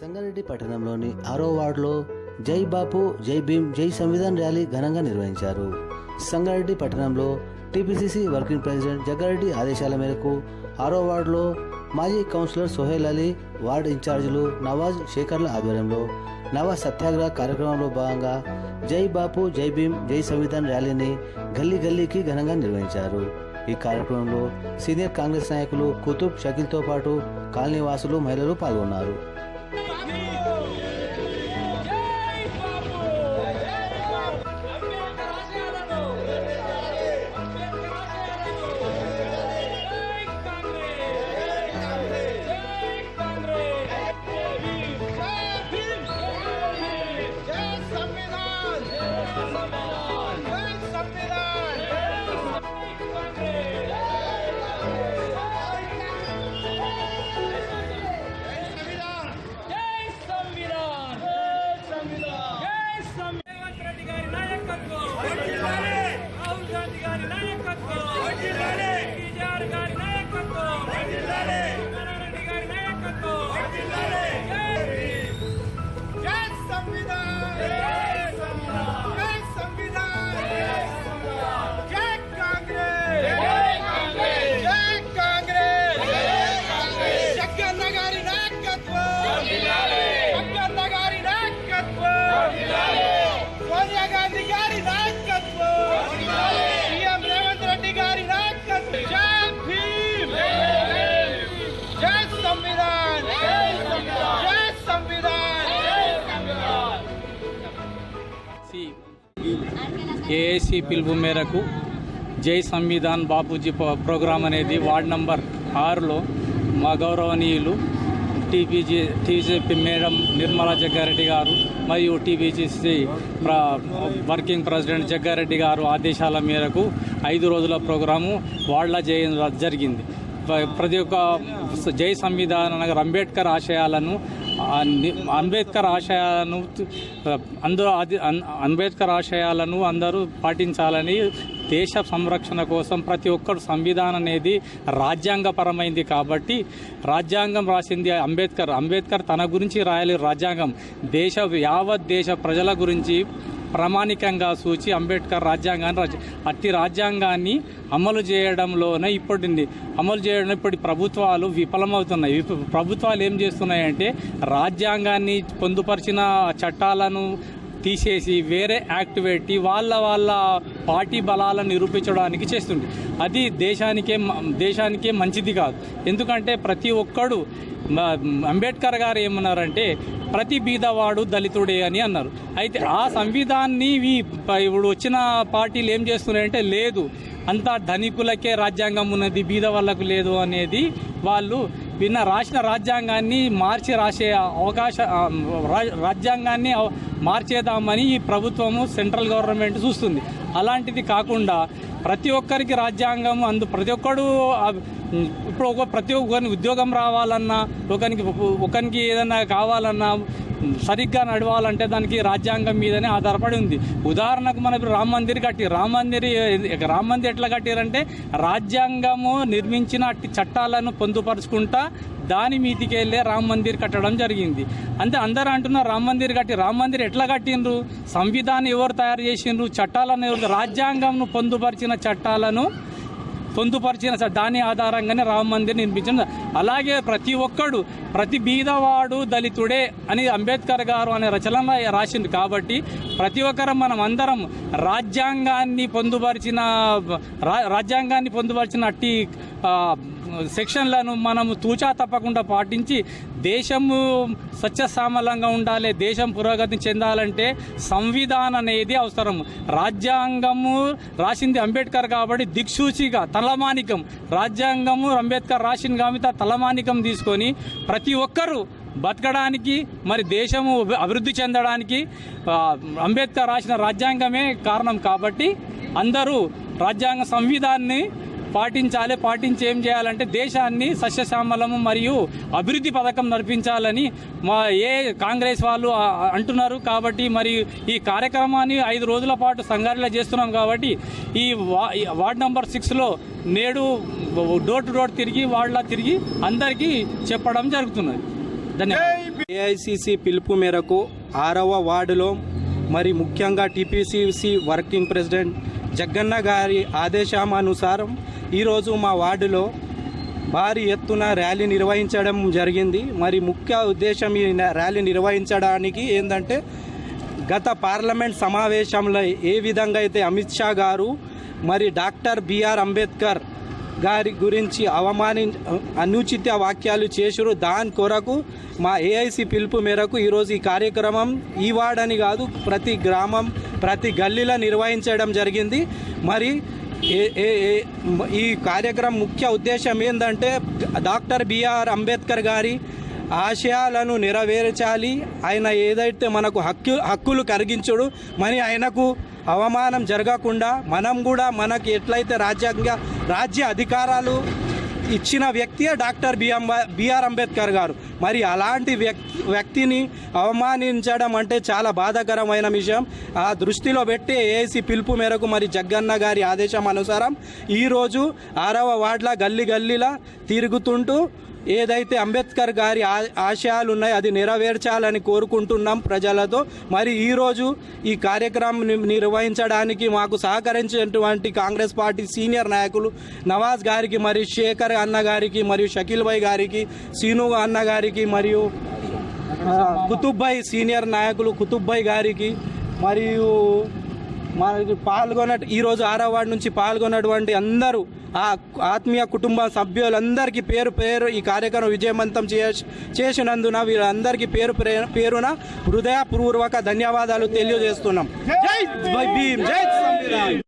సంగారెడ్డి పట్టణంలోని ఆరో వార్డులో జై బాపు జై భీమ్ జై సంవిధాన్ ర్యాలీ ఘనంగా నిర్వహించారు. సంగారెడ్డి పట్టణంలో టీపీసీసీ వర్కింగ్ ప్రెసిడెంట్ జగ్గారెడ్డి ఆదేశాల మేరకు ఆరో వార్డులో మాజీ కౌన్సిలర్ సోహెల్ అలీ వార్డు ఇన్ఛార్జీలు నవాజ్ శేఖర్ల ఆధ్వర్యంలో నవ సత్యాగ్రహ కార్యక్రమంలో భాగంగా జై బాపు జై భీమ్ జై సంవిధాన్ ర్యాలీని గల్లీ గల్లీకి ఘనంగా నిర్వహించారు. ఈ కార్యక్రమంలో సీనియర్ కాంగ్రెస్ నాయకులు కుతుబ్ షకీల్తో పాటు కాలనీ వాసులు మహిళలు పాల్గొన్నారు. గారి నాయకత్వం. ఏఏసీ పిలుపు మేరకు జై సంవిధాన్ బాపూజీ ప్రోగ్రాం అనేది వార్డ్ నంబర్ ఆరులో మా గౌరవనీయులు TPG TGP madam Nirmala Jaggareddy గారు మరియు టీపీజీసీ ప్ర వర్కింగ్ ప్రెసిడెంట్ జగ్గారెడ్డి గారు ఆదేశాల మేరకు ఐదు రోజుల ప్రోగ్రాము వాళ్ళ చేయ జరిగింది. ప్రతి ఒక్క జై సంవిధాన్ అనగా అంబేద్కర్ ఆశయాలను అంబేద్కర్ ఆశయాలను అందరూ అది అంబేద్కర్ ఆశయాలను అందరూ పాటించాలని దేశ సంరక్షణ కోసం ప్రతి ఒక్కరు సంవిధానం అనేది రాజ్యాంగపరమైంది కాబట్టి రాజ్యాంగం రాసింది అంబేద్కర్. అంబేద్కర్ తన గురించి రాయాలి రాజ్యాంగం. దేశ యావత్ దేశ ప్రజల గురించి ప్రామాణికంగా సూచి అంబేద్కర్ రాజ్యాంగాన్ని అట్టి రాజ్యాంగాన్ని అమలు చేయడంలోనే ఇప్పటి అమలు చేయడం ఇప్పటి ప్రభుత్వాలు విఫలమవుతున్నాయి. ప్రభుత్వాలు ఏం చేస్తున్నాయంటే రాజ్యాంగాన్ని పొందుపరిచిన చట్టాలను తీసేసి వేరే యాక్ట్ పెట్టి వాళ్ళ వాళ్ళ పార్టీ బలాలను నిరూపించడానికి చేస్తుంది. అది దేశానికే మ- దేశానికే మంచిది కాదు. ఎందుకంటే ప్రతి ఒక్కడు అంబేద్కర్ గారు ఏమన్నారంటే ప్రతి బీదవాడు దళితుడే అని అన్నారు. అయితే ఆ సంవిధాన్ని ఇప్పుడు వచ్చిన పార్టీలు ఏం చేస్తున్నాయంటే లేదు అంతా ధనికులకే రాజ్యాంగం ఉన్నది బీద వాళ్ళకు లేదు అనేది వాళ్ళు విన్న రాసిన రాజ్యాంగాన్ని మార్చి రాసే అవకాశ రా- రాజ్యాంగాన్ని మార్చేద్దామని ఈ ప్రభుత్వము సెంట్రల్ గవర్నమెంట్ చూస్తుంది. అలాంటిది కాకుండా ప్రతి ఒక్కరికి రాజ్యాంగం అందు ప్రతి ఒక్కడు ఇప్పుడు ఒక ప్రతి ఒక్కరికి ఉద్యోగం రావాలన్నా ఒకరికి ఒకరికి ఏదన్నా కావాలన్నా సరిగ్గా నడవాలంటే దానికి రాజ్యాంగం మీదనే ఆధారపడి ఉంది. ఉదాహరణకు మన ఇప్పుడు రామ మందిర్ కట్టి రామ మందిర్ రామ మందిర్ ఎట్లా కట్టారంటే రాజ్యాంగము నిర్మించిన అట్టి చట్టాలను పొందుపరుచుకుంటా దాని మీదికి వెళ్ళే రామ మందిర్ కట్టడం జరిగింది. అంతే అందరూ అంటున్నారు రామ మందిర్ కట్టి రామ మందిర్ ఎట్లా కట్టిండ్రు? సంవిధానం ఎవరు తయారు చేసిండ్రు? చట్టాలను ఎవరు రాజ్యాంగంను పొందుపరిచిన చట్టాలను పొందుపరిచిన దాని ఆధారంగానే రామ మందిర్ నిర్మించిన అలాగే ప్రతి ఒక్కడు ప్రతి బీదవాడు దళితుడే అని అంబేద్కర్ గారు అనే రచనలో రాసింది కాబట్టి ప్రతి ఒక్కరం మనం అందరం రాజ్యాంగాన్ని పొందుపరిచిన రా- రాజ్యాంగాన్ని పొందుపరిచిన అట్టి సెక్షన్లను మనము తూచా తప్పకుండా పాటించి దేశము సత్యసామలంగా ఉండాలి దేశం పురోగతి చెందాలంటే సంవిధానం అనేది అవసరం. రాజ్యాంగము రాసింది అంబేద్కర్ కాబట్టి దిక్సూచిగా తన తలమానికం. రాజ్యాంగము అంబేద్కర్ రాసిన కాబట్టి తలమానికం తీసుకొని ప్రతి ఒక్కరూ బతకడానికి మరి దేశము అభివృద్ధి చెందడానికి అంబేద్కర్ రాసిన రాజ్యాంగమే కారణం కాబట్టి అందరూ రాజ్యాంగ సంవిధాన్ని పాటించాలి పాటించి ఏం చేయాలంటే దేశాన్ని సస్యశ్యామలము మరియు అభివృద్ధి పథకం నడిపించాలని మా ఏ కాంగ్రెస్ వాళ్ళు అంటున్నారు. కాబట్టి మరి ఈ కార్యక్రమాన్ని ఐదు రోజుల పాటు సంగారెడ్డిలో చేస్తున్నాం కాబట్టి ఈ వా ఈ వార్డ్ నంబర్ సిక్స్లో నేడు డోర్ టు డోర్ తిరిగి వాళ్ళ తిరిగి అందరికీ చెప్పడం జరుగుతున్నది. ధన్యవాదాలు. ఏఐసిసి పిలుపు మేరకు ఆరవ వార్డులో మరి ముఖ్యంగా టీపీసీసీ వర్కింగ్ ప్రెసిడెంట్ జగన్న గారి ఆదేశానుసారం ఈరోజు మా వార్డులో భారీ ఎత్తున ర్యాలీ నిర్వహించడం జరిగింది. మరి ముఖ్య ఉద్దేశం ఈ ర్యాలీ నిర్వహించడానికి ఏంటంటే గత పార్లమెంట్ సమావేశంలో ఏ విధంగా అయితే అమిత్ షా గారు మరి డాక్టర్ బిఆర్ అంబేద్కర్ గారి గురించి అవమాని అనుచిత వాక్యాలు చేసిరు. దాని కొరకు మా ఏఐసి పిలుపు మేరకు ఈరోజు ఈ కార్యక్రమం ఈ వార్డని కాదు ప్రతి గ్రామం ప్రతి గల్లీలో నిర్వహించడం జరిగింది. మరి ఈ కార్యక్రమం ముఖ్య ఉద్దేశం ఏంటంటే డాక్టర్ బిఆర్ అంబేద్కర్ గారి ఆశయాలను నెరవేర్చాలి. ఆయన ఏదైతే మనకు హక్కు హక్కులు కరిగించడు మరి ఆయనకు అవమానం జరగకుండా మనం కూడా మనకి ఎట్లయితే రాజ్యాంగ రాజ్య అధికారాలు ఇచ్చిన వ్యక్తియే డాక్టర్ బిఎం బిఆర్ అంబేద్కర్ గారు. మరి అలాంటి వ్యక్తి వ్యక్తిని అవమానించడం అంటే చాలా బాధాకరమైన విషయం. ఆ దృష్టిలో పెట్టి ఏసీ పిలుపు మేరకు మరి జగ్గన్న గారి ఆదేశం అనుసారం ఈరోజు ఆరవ వార్డుల గల్లీ గల్లీలా తిరుగుతుంటూ ఏదైతే అంబేద్కర్ గారి ఆ- ఆశయాలు ఉన్నాయో అది నెరవేర్చాలని కోరుకుంటున్నాం ప్రజలతో. మరి ఈరోజు ఈ కార్యక్రమం నిర్వహించడానికి మాకు సహకరించినటువంటి కాంగ్రెస్ పార్టీ సీనియర్ నాయకులు నవాజ్ గారికి మరియు శేఖర్ అన్న గారికి మరియు షకీల్ భాయ్ గారికి సీను అన్న గారికి మరియు ఆ, సీనియర్ నాయకులు కుతుబ్బాయ్ గారికి మరియు మనకి పాల్గొన ఈరోజు ఆరో నుంచి పాల్గొన్నటువంటి అందరూ ఆ ఆత్మీయ కుటుంబ సభ్యులందరికీ పేరు పేరు ఈ కార్యక్రమం విజయవంతం చేసి చేసినందున వీళ్ళందరికీ పేరు ప్రే- పేరున హృదయపూర్వక ధన్యవాదాలు తెలియజేస్తున్నాం. జై భీమ్ జై